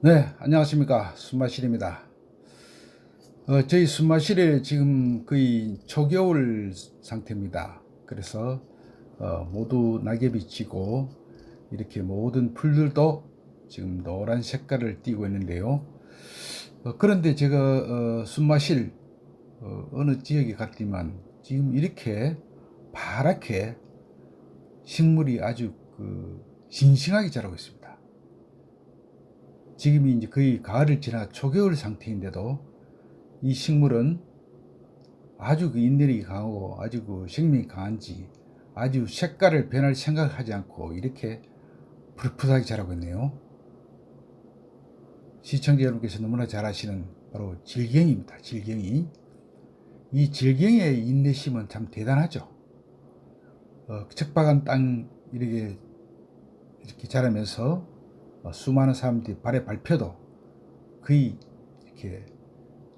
네, 안녕하십니까. 순마실입니다. 어, 저희 순마실에 지금 거의 초겨울 상태입니다. 그래서 어, 모두 낙엽이 지고 이렇게 모든 풀들도 지금 노란 색깔을 띠고 있는데요. 어, 그런데 제가 어, 순마실 어, 어느 지역에 갔지만 지금 이렇게 파랗게 식물이 아주 그 싱싱하게 자라고 있습니다. 지금이 이제 거의 가을을 지나 초겨울 상태인데도 이 식물은 아주 그 인내력이 강하고 아주 그 생명이 강한지 아주 색깔을 변할 생각하지 않고 이렇게 푸릇푸릇하게 자라고 있네요. 시청자 여러분께서 너무나 잘 아시는 바로 질경입니다. 질경이. 이 질경의 인내심은 참 대단하죠. 어, 척박한 땅 이렇게 이렇게 자라면서 어, 수많은 사람들이 발에 밟혀도 거의 이렇게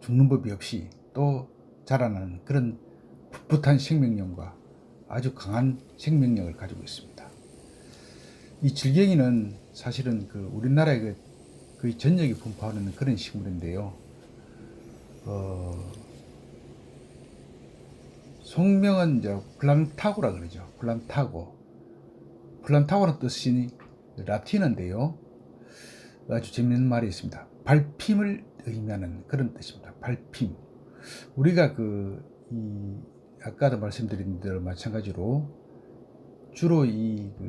죽는 법이 없이 또 자라나는 그런 풋풋한 생명력과 아주 강한 생명력을 가지고 있습니다. 이 질갱이는 사실은 그 우리나라의 그 거의 전역에 분포하는 그런 식물인데요. 어, 속명은 이제 플란타고라 그러죠. 플란타고. 플란타고는 뜻이 라틴어인데요. 아주 재밌는 말이 있습니다. 발핌을 의미하는 그런 뜻입니다. 발핌. 우리가 그, 이, 아까도 말씀드린 대로 마찬가지로 주로 이, 그,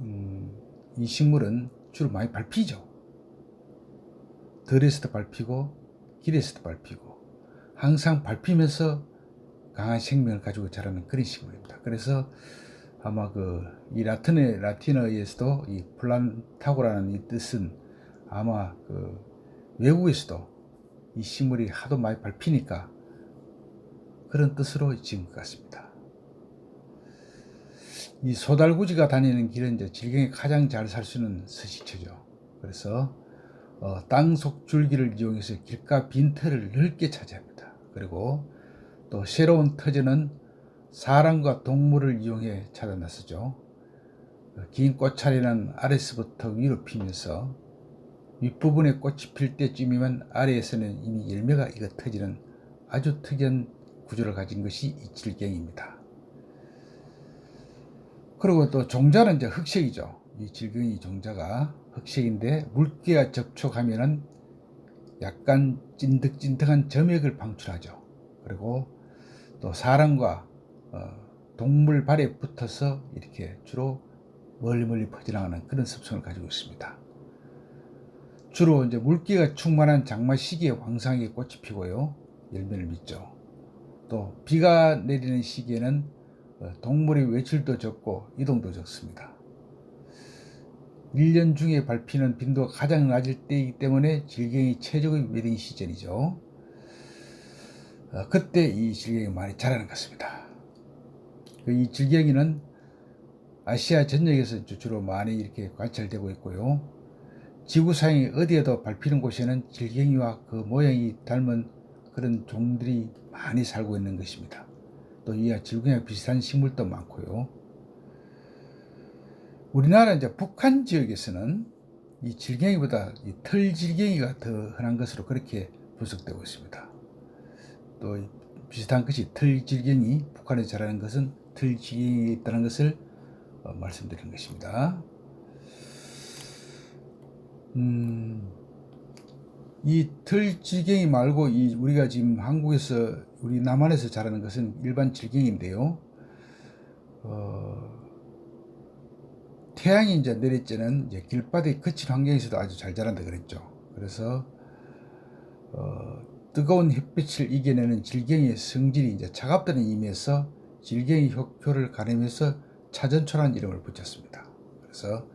음, 이 식물은 주로 많이 밟히죠. 들에서도 밟히고, 길에서도 밟히고, 항상 밟히면서 강한 생명을 가지고 자라는 그런 식물입니다. 그래서 아마 그 이 라틴의 라틴어에서도 이 플란타고라는 이 뜻은 아마 그 외국에서도 이 식물이 하도 많이 밟히니까 그런 뜻으로 지은 것 같습니다. 이 소달구지가 다니는 길은 이제 질경에 가장 잘 살 수 있는 서식처죠. 그래서 어, 땅속 줄기를 이용해서 길가 빈터를 넓게 차지합니다. 그리고 또 새로운 터전은 사람과 동물을 이용해 찾아 나서죠. 긴 꽃차리는 아래서부터 위로 피면서 윗부분에 꽃이 필 때쯤이면 아래에서는 이미 열매가 익어 터지는 아주 특이한 구조를 가진 것이 이 질경입니다. 그리고 또 종자는 이제 흑색이죠. 이 질경이 종자가 흑색인데 물기와 접촉하면은 약간 찐득찐득한 점액을 방출하죠. 그리고 또 사람과 어, 동물 발에 붙어서 이렇게 주로 멀리 멀리 퍼져나가는 그런 습성을 가지고 있습니다. 주로 이제 물기가 충만한 장마 시기에 황상하게 꽃이 피고요. 열매를 맺죠. 또 비가 내리는 시기에는 어, 동물의 외출도 적고 이동도 적습니다. 1년 중에 밟히는 빈도가 가장 낮을 때이기 때문에 질경이 최적의 웨딩 시즌이죠. 어, 그때 이 질경이 많이 자라는 것 같습니다. 이 질경이는 아시아 전역에서 주로 많이 이렇게 관찰되고 있고요. 지구상에 어디에도 밟히는 곳에는 질경이와 그 모양이 닮은 그런 종들이 많이 살고 있는 것입니다. 또 이와 질경이와 비슷한 식물도 많고요. 우리나라 이제 북한 지역에서는 이 질경이보다 이 털질경이가 더 흔한 것으로 그렇게 분석되고 있습니다. 또 비슷한 것이 털질경이 북한에 자라는 것은 털질경이 있다는 것을 어, 말씀드리는 것입니다. 음, 이 털질경이 말고 이 우리가 지금 한국에서 우리 남한에서 자라는 것은 일반 질경인데요. 어, 태양이 이제 내릴 때는 이제 길바닥에 거친 환경에서도 아주 잘 자란다 그랬죠. 그래서 어, 뜨거운 햇빛을 이겨내는 질경의 성질이 이제 차갑다는 의미에서 질경의 효효를 가리면서 차전초라는 이름을 붙였습니다. 그래서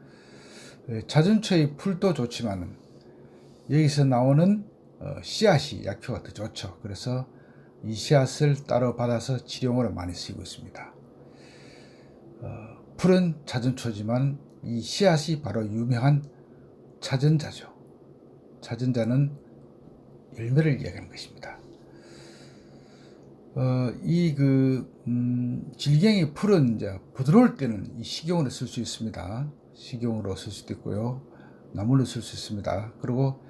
차전초의 풀도 좋지만 여기서 나오는 어, 씨앗이 약효가 더 좋죠. 그래서 이 씨앗을 따로 받아서 치료용으로 많이 쓰이고 있습니다. 어, 풀은 차전초지만 이 씨앗이 바로 유명한 차전자죠. 차전자는 열매를 이야기하는 것입니다. 어, 이그 음, 질경의 풀은 이제 부드러울 때는 이 식용으로 쓸 수 있습니다. 식용으로 쓸 수도 있고요. 나물로 쓸 수 있습니다. 그리고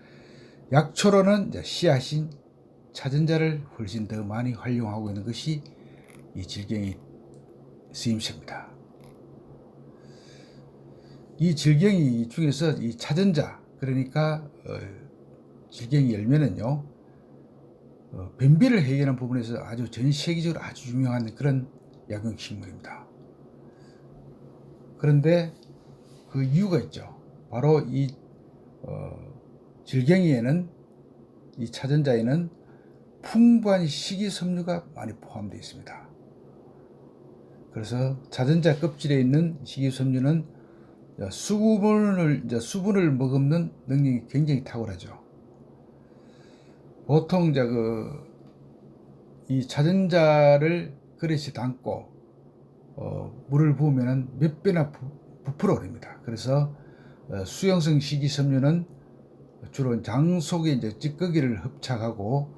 약초로는 이제 씨앗인 차전자를 훨씬 더 많이 활용하고 있는 것이 이 질경이 쓰임새입니다. 이 질경이 중에서 이 차전자 그러니까 어, 질경이 열면은요 어, 변비를 해결하는 부분에서 아주 전 세계적으로 아주 유명한 그런 약용식물입니다. 그런데 그 이유가 있죠. 바로 이 어, 질경이에는 이 차전자에는 풍부한 식이섬유가 많이 포함되어 있습니다. 그래서 차전자 껍질에 있는 식이섬유는 수분을 이제 수분을 머금는 능력이 굉장히 탁월하죠. 보통 이제 그이 차전자를 그릇에 담고 어, 물을 부으면은 몇 배나 부, 부풀어 버립니다. 그래서 어, 수용성 식이섬유는 주로 장 속에 이제 찌꺼기를 흡착하고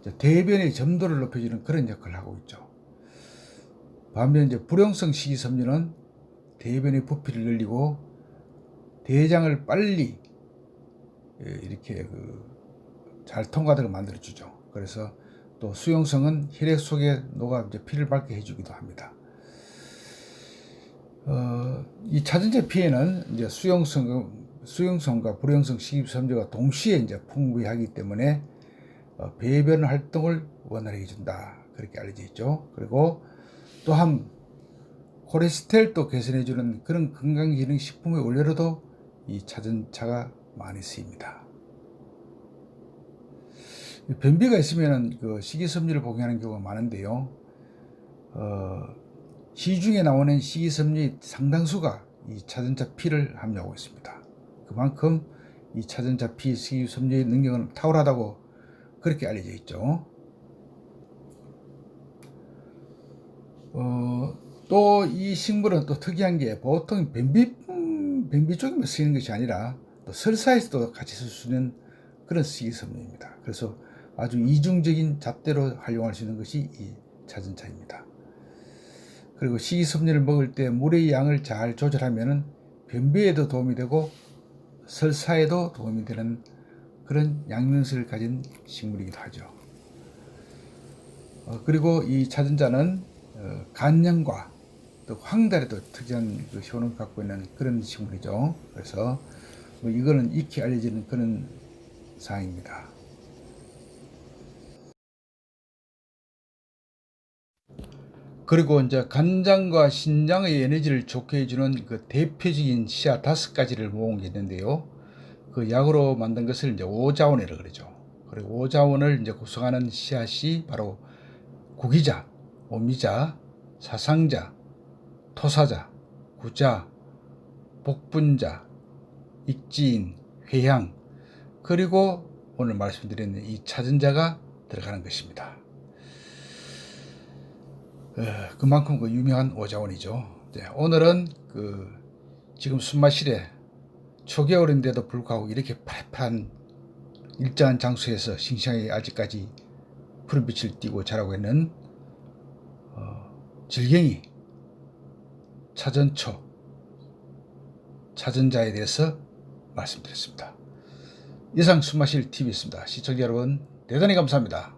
이제 대변의 점도를 높여주는 그런 역할을 하고 있죠. 반면 이제 불용성 식이섬유는 대변의 부피를 늘리고 대장을 빨리 예, 이렇게 그 잘 통과되게 만들어 주죠. 그래서 또 수용성은 혈액 속에 녹아 이제 피를 밝게 해주기도 합니다. 어, 이 차전자 피에는 이제 수용성 수용성과 불용성 식이섬유가 동시에 이제 풍부하기 때문에 어, 배변 활동을 원활하게 해준다 그렇게 알려져 있죠. 그리고 또한 콜레스테롤도 개선해주는 그런 건강기능식품의 원료로도 이 차전차가 많이 쓰입니다. 변비가 있으면 그 식이섬유를 복용하는 경우가 많은데요. 어, 시중에 나오는 식이섬유의 상당수가 이 차전자 피를 함유하고 있습니다. 그만큼 이 차전자 피 식이섬유의 능력은 탁월하다고 그렇게 알려져 있죠. 어, 또 이 식물은 또 특이한 게 보통 변비, 음, 변비 쪽에만 쓰이는 것이 아니라 또 설사에서도 같이 쓸 수 있는 그런 식이섬유입니다. 그래서 아주 이중적인 잣대로 활용할 수 있는 것이 이 자전차입니다. 그리고 식이섬유를 먹을 때 물의 양을 잘 조절하면 변비에도 도움이 되고 설사에도 도움이 되는 그런 양면성을 가진 식물이기도 하죠. 어, 그리고 이 자전자는 어, 간염과 또 황달에도 특이한 그 효능을 갖고 있는 그런 식물이죠. 그래서 뭐 이거는 익히 알려지는 그런 사항입니다. 그리고 이제 간장과 신장의 에너지를 좋게 해주는 그 대표적인 씨앗 다섯 가지를 모은 게 있는데요. 그 약으로 만든 것을 이제 오자원이라고 그러죠. 그리고 오자원을 이제 구성하는 씨앗이 바로 구기자, 오미자, 사상자, 토사자, 구자, 복분자, 익지인, 회향, 그리고 오늘 말씀드린 이 차전자가 들어가는 것입니다. 어, 그만큼 그 유명한 오자원이죠. 네, 오늘은 그 지금 숨마실에 초겨울인데도 불구하고 이렇게 파란 일정한 장소에서 싱싱하게 아직까지 푸른빛을 띠고 자라고 있는 어, 질갱이, 차전초, 차전자에 대해서 말씀드렸습니다. 이상 숨마실 TV였습니다. 시청자 여러분 대단히 감사합니다.